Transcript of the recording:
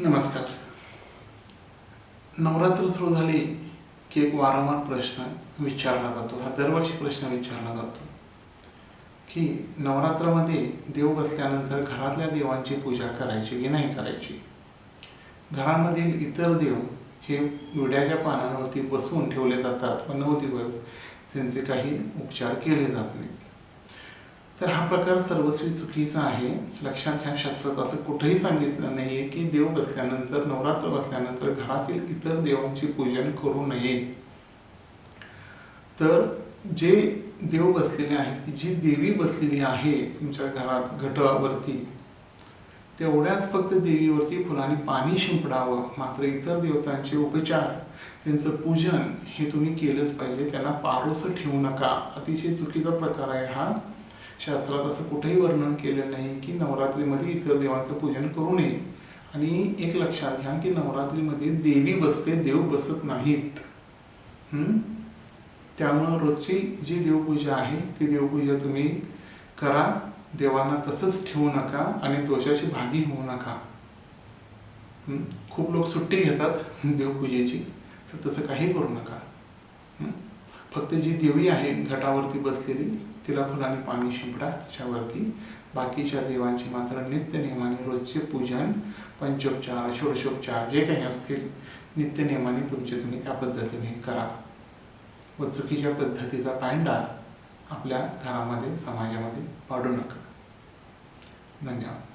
नमस्कार. नवरात्र सुरू झाली की एक वारंवार प्रश्न विचारला जातो. हा दरवर्षी प्रश्न विचारला जातो. की नवरात्रामध्ये देव बसल्यानंतर घरातल्या देवांची पूजा करायची की नाही करायची? घरामधील इतर देव हे विड्याच्या पानांवरती बसवून ठेवले जातात व नऊ दिवस त्यांचे काही उपचार केले जात नाहीत. तर हा प्रकार सर्वस्वी चुकीचा आहे. लक्षात घ्या शास्त्रात असं कुठेही सांगितलं नाहीये की देव बसल्यानंतर नवरात्र बसल्यानंतर घरातील इतर देवांची पूजन करू नये. तर जे देव बसलेले आहेत जी देवी बसलेली आहे तुमच्या घरात घटावरती तेवढ्याच फक्त देवीवरती फुलांनी पाणी शिंपडावं मात्र इतर देवतांचे उपचार त्यांचं पूजन हे तुम्ही केलंच पाहिजे. त्यांना पारोसं ठेवू नका. अतिशय चुकीचा प्रकार आहे हा. शास्त्रात असं कुठेही वर्णन केलं नाही की नवरात्रीमध्ये इतर देवांचं पूजन करू नये. आणि एक लक्षात घ्या की नवरात्रीमध्ये देवी बसते देव बसत नाहीत. त्यामुळं रोजची जी देवपूजा आहे ती देवपूजा तुम्ही करा. देवांना तसंच ठेवू नका आणि दोषाची भागी होऊ नका. खूप लोक सुट्टी घेतात देवपूजेची तर तसं काही करू नका. फक्त जी देवी आहे घटावरती बसलेली तिला फुलाने पाणी शिंपडा त्याच्यावरती. बाकीच्या देवांची मात्र नित्य नियमाने रोजचे पूजन पंचोपचार षोडशोपचार जे काही असतील नित्य नियमाने तुमचे तुम्ही त्या पद्धतीने करा. व चुकीच्या पद्धतीचा पायंडा आपल्या घरामध्ये समाजामध्ये पाडू नका. धन्यवाद.